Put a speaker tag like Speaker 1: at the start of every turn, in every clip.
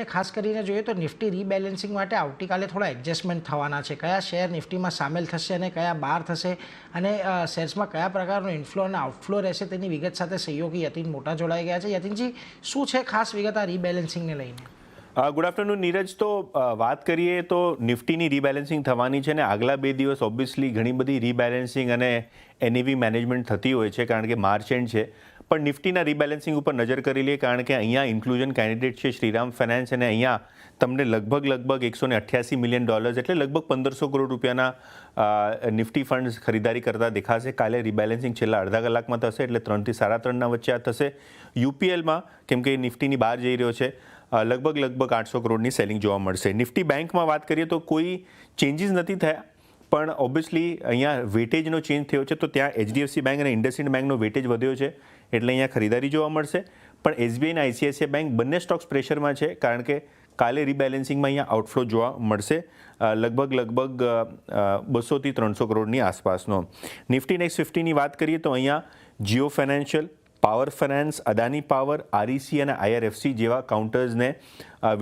Speaker 1: અને ખાસ કરીને જોઈએ તો નિફ્ટી રીબેલેન્સિંગ માટે આવતીકાલે થોડા એડજસ્ટમેન્ટ થવાના છે. કયા શેર નિફ્ટીમાં સામેલ થશે અને કયા બહાર થશે અને શેર્સમાં કયા પ્રકારનો ઇન્ફ્લો અને આઉટફ્લો રહેશે તેની વિગત સાથે સહયોગી યતિન મોટા જોડાઈ ગયા છે. યતિનજી, શું છે ખાસ વિગત આ રીબેલેન્સિંગને લઈને?
Speaker 2: Good afternoon Neeraj. તો વાત કરીએ તો નિફ્ટીની રીબેલેન્સિંગ થવાની છે ને આગલા બે દિવસ ઓબ્વિયસલી ઘણી બધી રીબેલેન્સિંગ અને એનઈવી મેનેજમેન્ટ થતી હોય છે કારણ કે માર્ચ એન્ડ છે. પણ નિફ્ટીના રીબેલેન્સિંગ ઉપર નજર કરી લઈએ કારણ કે અહીંયા ઇન્ક્લુઝન કેન્ડિડેટ છે શ્રીરામ ફાઇનાન્સ અને અહીંયા તમને લગભગ લગભગ એકસો અઠ્યાસી મિલિયન ડોલર્સ એટલે લગભગ પંદરસો કરોડ રૂપિયાના નિફ્ટી ફંડ્સ ખરીદારી કરતા દેખાશે. કાલે રીબેલેન્સિંગ છેલ્લા અડધા કલાકમાં થશે એટલે ત્રણથી સાડા ત્રણના વચ્ચે આ થશે. યુપીએલમાં કેમ કે નિફ્ટીની બહાર જઈ રહ્યો છે લગભગ લગભગ આઠસો કરોડની સેલિંગ જોવા મળશે. નિફ્ટી બેંકમાં વાત કરીએ તો કોઈ ચેન્જીસ નથી થયા? પણ ઓબ્વિયસલી અહીંયા વેટેજનો ચેન્જ થયો છે, તો ત્યાં એચડીએફસી બેંક અને ઇન્ડસઇન્ડ બેંકનો વેટેજ વધ્યો છે, એટલે અહીંયા ખરીદારી જોવા મળશે. પણ એસબીઆઈ અને આઈસીઆઈસીઆઈ બેંક બંને સ્ટોક્સ પ્રેશરમાં છે, કારણ કે કાલે રિબેલેન્સિંગમાં અહીંયા આઉટફ્લો જોવા મળશે લગભગ લગભગ બસોથી ત્રણસો કરોડની આસપાસનો. નિફ્ટી નેક્સ્ટ ફિફ્ટીની વાત કરીએ તો અહીંયા Jio Financial Power Finance Adani Power REC અને આઈઆરએફસી જેવા કાઉન્ટર્સને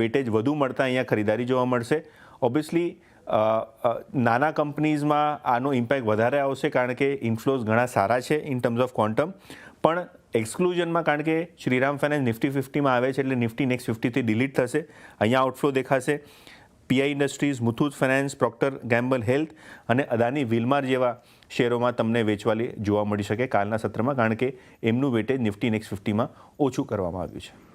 Speaker 2: વેટેજ વધુ મળતા અહીંયા ખરીદારી જોવા મળશે. ઓબ્વિયસલી નાના કંપનીઝમાં આનો ઇમ્પેક્ટ વધારે આવશે કારણ કે ઇન્ફ્લોઝ ઘણા સારા છે ઇન ટર્મ્સ ઓફ ક્વોન્ટમ પણ એક્સક્લુઝનમાં કારણ કે શ્રીરામ ફાઇનાન્સ નિફ્ટી ફિફ્ટીમાં આવે છે એટલે નિફ્ટી નેક્સ્ટ ફિફ્ટીથી ડિલીટ થશે. અહીંયા આઉટફ્લો દેખાશે. PI Industries Muthoot Finance Procter Gamble Health અને અદાની વિલમાર જેવા શેરોમાં તમને વેચવાલી જોવા મળી શકે કાલના સત્રમાં, કારણ કે એમનું વેટેજ નિફ્ટી નેક્સ્ટ ફિફ્ટીમાં ઓછું કરવામાં આવ્યું છે.